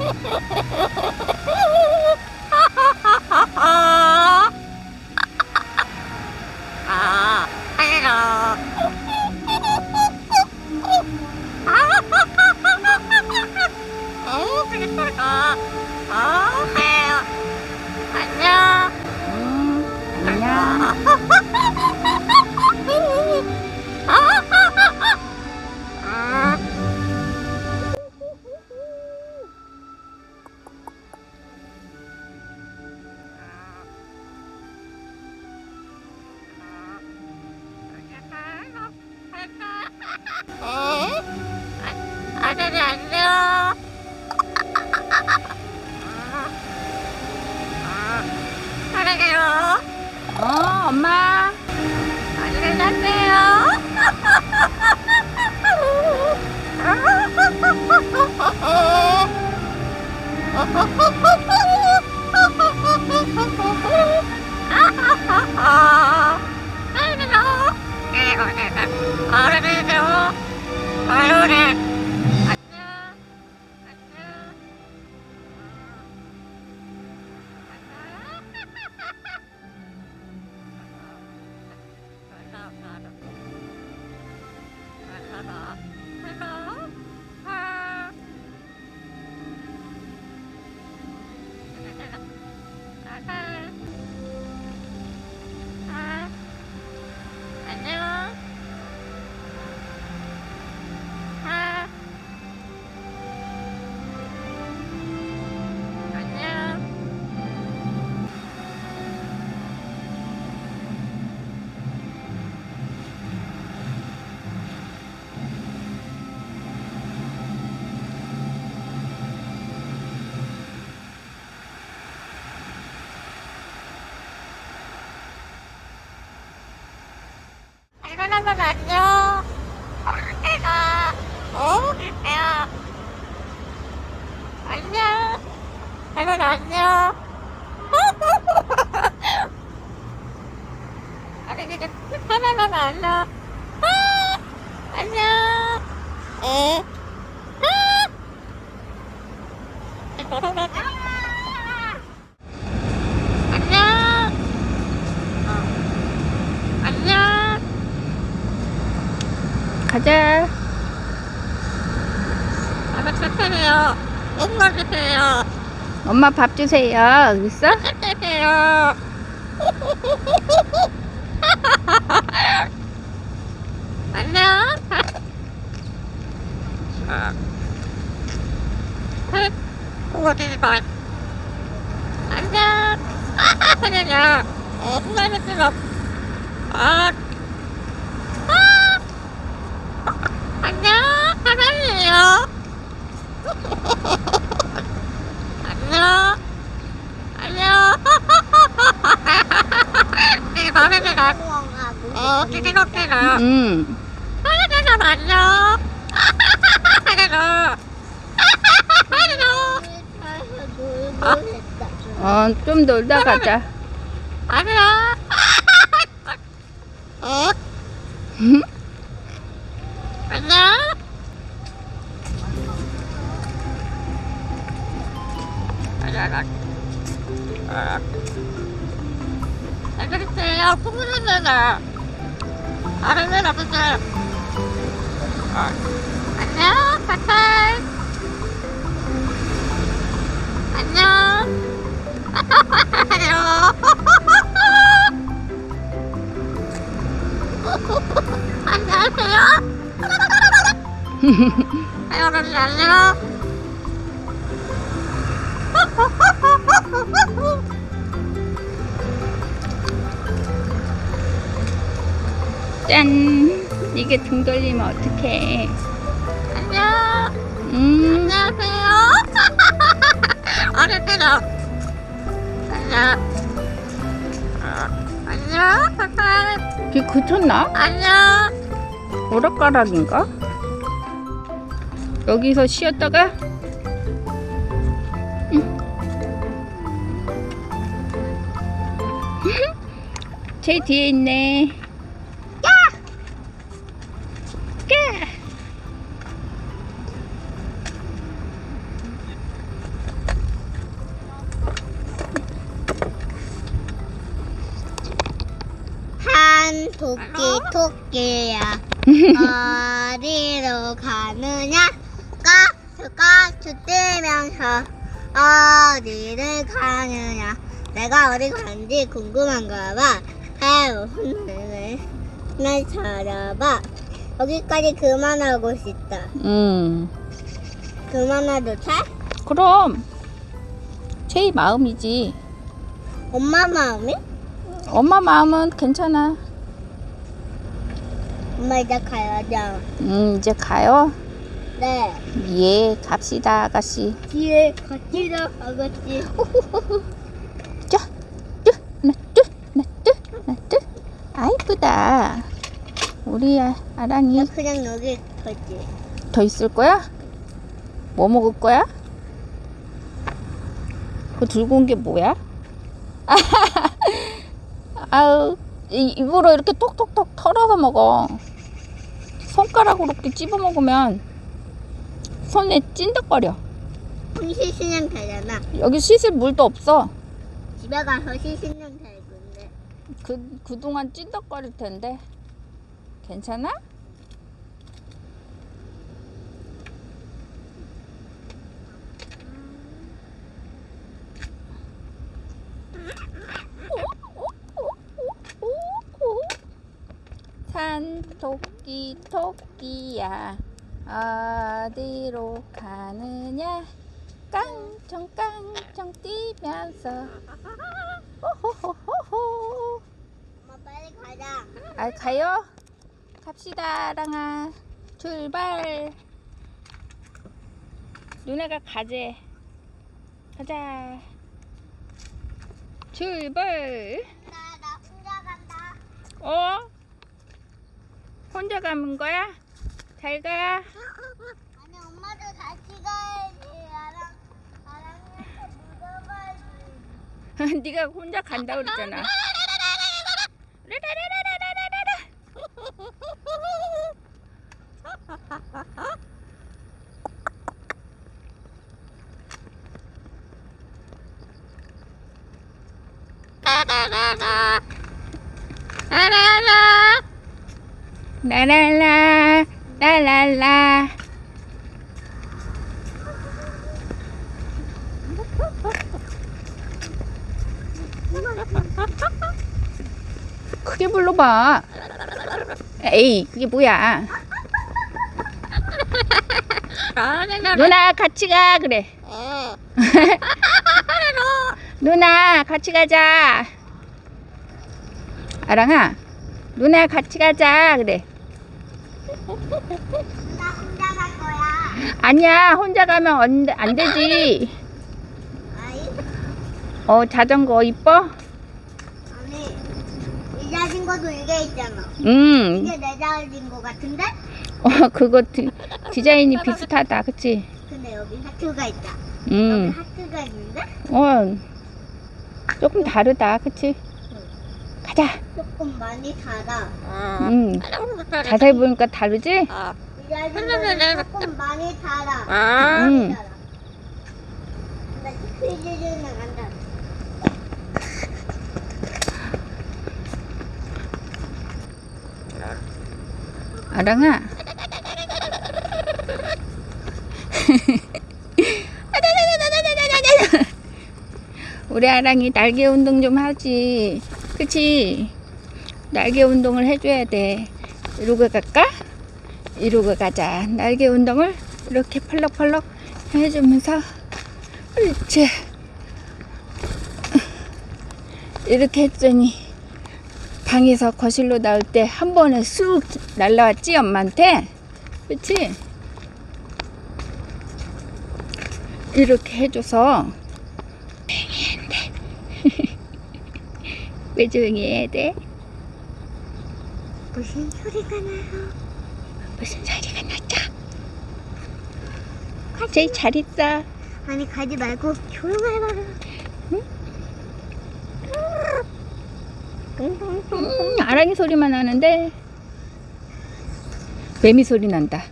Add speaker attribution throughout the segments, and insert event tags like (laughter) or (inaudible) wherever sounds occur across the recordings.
Speaker 1: Ha ha ha ha ha!
Speaker 2: 어, 엄마.
Speaker 1: 안녕히 가세요. 이거나면 안녕. 내가 어? 내가 안녕. 이건 (laughs) 안녕. 아니 이제 하나만 안녕. 아, 안녕. 에. 안녕. 어. 안녕.
Speaker 2: 가자.
Speaker 1: 아마 착하네요. 엄마 주세요.
Speaker 2: 엄마 밥 주세요. 있어?
Speaker 1: 주세요. 안녕. 어디 봐. 안녕. 안녕. 엄마 주세요. 아. 아. 안녕. 사랑해요. 안녕. 안녕. 이 밤에 내가 어 기기롭게나
Speaker 2: 응.
Speaker 1: 안녕. 안녕. 안녕.
Speaker 2: 어, 좀 놀다 가자.
Speaker 1: 안녕. 어? 안녕. 안녕. 안녕하세요. 부모님들. 아버지. 안녕, 파탈. 안녕. (laughs) (laughs) 안녕. 안녕하세요. 여러분 안녕.
Speaker 2: 짠. 이게 등 돌리면 어떡해.
Speaker 1: 안녕.
Speaker 2: 음.
Speaker 1: 안녕하세요. (laughs) 어른들어. 안녕. 어, 안녕, 파파.
Speaker 2: 귀 그쳤나?
Speaker 1: 안녕.
Speaker 2: 오락가락인가? 여기서 쉬었다가 (laughs) 제 뒤에 있네. 야! 야!
Speaker 3: 한 토끼 토끼야 어디로 가느냐 까스까스 뛰면서 어디를 가느냐 내가 어디 가는지 궁금한가 봐 해오늘 날 찾아봐 여기까지 그만하고 싶다
Speaker 2: 음.
Speaker 3: 그만해도 돼?
Speaker 2: 그럼 제이 마음이지.
Speaker 3: 엄마 마음이?
Speaker 2: 엄마 마음은 괜찮아.
Speaker 3: 엄마 이제 가야죠
Speaker 2: 음, 이제 가요.
Speaker 3: 네
Speaker 2: 예, 갑시다, 아가씨.
Speaker 3: 뒤에 같이 나가겠지
Speaker 2: 자, 뚜, 하나, 뚜, 하나, 뚜, 하나, 뚜. 아, 이쁘다. 우리 아- 아랑이
Speaker 3: 그냥 여기 있겠지
Speaker 2: 더 있을 거야? 뭐 먹을 거야? 그거 들고 온 게 뭐야? (laughs) 아우, 이- 입으로 이렇게 톡톡톡 털어서 먹어. 손가락으로 이렇게 찝어 먹으면 손에 찐득거려.
Speaker 3: 손 씻으면 되잖아
Speaker 2: 여기 씻을 물도 없어.
Speaker 3: 집에 가서 씻으면 되는데
Speaker 2: 그, 그동안 찐득거릴 텐데. 괜찮아? 산 토끼 토끼야. 어디로 가느냐? 깡총깡총 뛰면서. 호호호호호.
Speaker 3: 엄마 빨리 가자.
Speaker 2: 아 가요? 갑시다 랑아. 출발. 누나가 가재. 가자. 출발.
Speaker 3: 나, 나 혼자 간다.
Speaker 2: 어? 혼자 가는 거야? 잘 가
Speaker 3: 아니 엄마도 같이 가야지 나랑 나랑 물어봐야지 (laughs)
Speaker 2: 네가 혼자 간다 그랬잖아
Speaker 1: 라라라라. 라라라.
Speaker 2: 라랄라. 크게 불러봐. 에이 그게 뭐야?
Speaker 1: 라라라.
Speaker 2: 누나 같이 가. 그래. (laughs) 누나 같이 가자. 아랑아 누나 같이 가자. 그래
Speaker 3: 나 혼자 갈 거야
Speaker 2: 아니야 혼자 가면 안, 돼- 안 되지 어 자전거 이뻐?
Speaker 3: 아니 이 자전거도 이게 있잖아
Speaker 2: 음
Speaker 3: 이게 내 자전거 같은데?
Speaker 2: 어, 그거 디, 디자인이 비슷하다 그치?
Speaker 3: 근데 여기 하트가 있다 여기
Speaker 2: 음
Speaker 3: 하트가 있는데?
Speaker 2: 어, 조금 다르다 그치? 가자
Speaker 3: 조금 많이 달아
Speaker 2: 음 자세히 보니까 다르지?
Speaker 1: 아.
Speaker 3: 이 자전거는 조금 많이 달아
Speaker 1: 아.
Speaker 2: 음
Speaker 3: 근데 퀴즈는 안 달아
Speaker 2: 아랑아 (laughs) 우리 아랑이 날개 운동 좀 하지 그치? 날개 운동을 해줘야 돼 이러고 갈까? 이러고 가자 날개 운동을 이렇게 펄럭펄럭 해주면서 옳지 이렇게 했더니 방에서 거실로 나올 때 한 번에 쑥 날라왔지 엄마한테 그치? 이렇게 해줘서 조용히 해야 돼. 왜 조용히 해야 돼?
Speaker 3: 무슨 소리가 나요?
Speaker 2: 무슨 소리가 났죠? 제이 잘 있어.
Speaker 3: 아니 가지 말고 조용해봐요.
Speaker 2: 음, 아랑이 소리만 나는데 매미 소리 난다.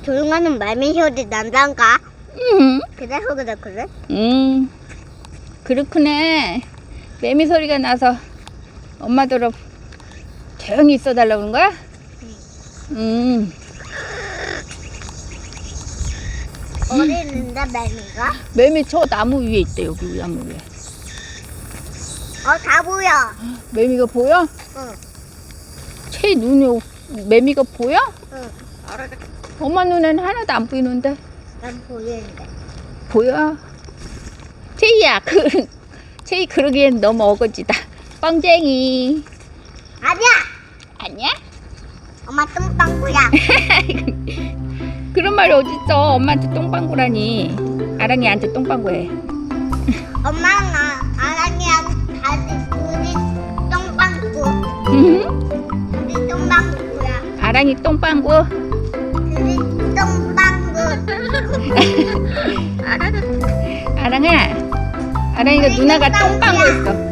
Speaker 3: 조용하는 말미 소리 난단가?
Speaker 2: 음,
Speaker 3: 그래서 그래 그래?
Speaker 2: 음, 그렇구네. 매미 소리가 나서 엄마더러 조용히 있어 달라고 그런 거야? 음,
Speaker 3: 어디 있는데 말미가?
Speaker 2: 매미 저 나무 위에 있대 여기 나무 위에.
Speaker 3: 어 다 보여.
Speaker 2: 매미가 보여?
Speaker 3: 응.
Speaker 2: 제 눈이 오- 매미가 보여?
Speaker 3: 응.
Speaker 2: 엄마 눈에는 하나도 안 보이는데
Speaker 3: 난 보이는데.
Speaker 2: 보여? 제이야, 그 제이 그러기엔 너무 어거지다. 뻥쟁이.
Speaker 3: 아니야.
Speaker 2: 아니야?
Speaker 3: 엄마 똥빵구야. (laughs)
Speaker 2: 그런 말이 어딨어? 엄마한테 똥방구라니. 아랑이한테 똥방구해.
Speaker 3: 엄마랑 아, 아랑이랑 다시 똥빵구.
Speaker 2: 응?
Speaker 3: 둘이 똥빵구야.
Speaker 2: 아랑이 똥방구.
Speaker 3: 둘이 똥빵구. (laughs)
Speaker 2: 아랑아, 아랑이가 누나가 똥방구 했어.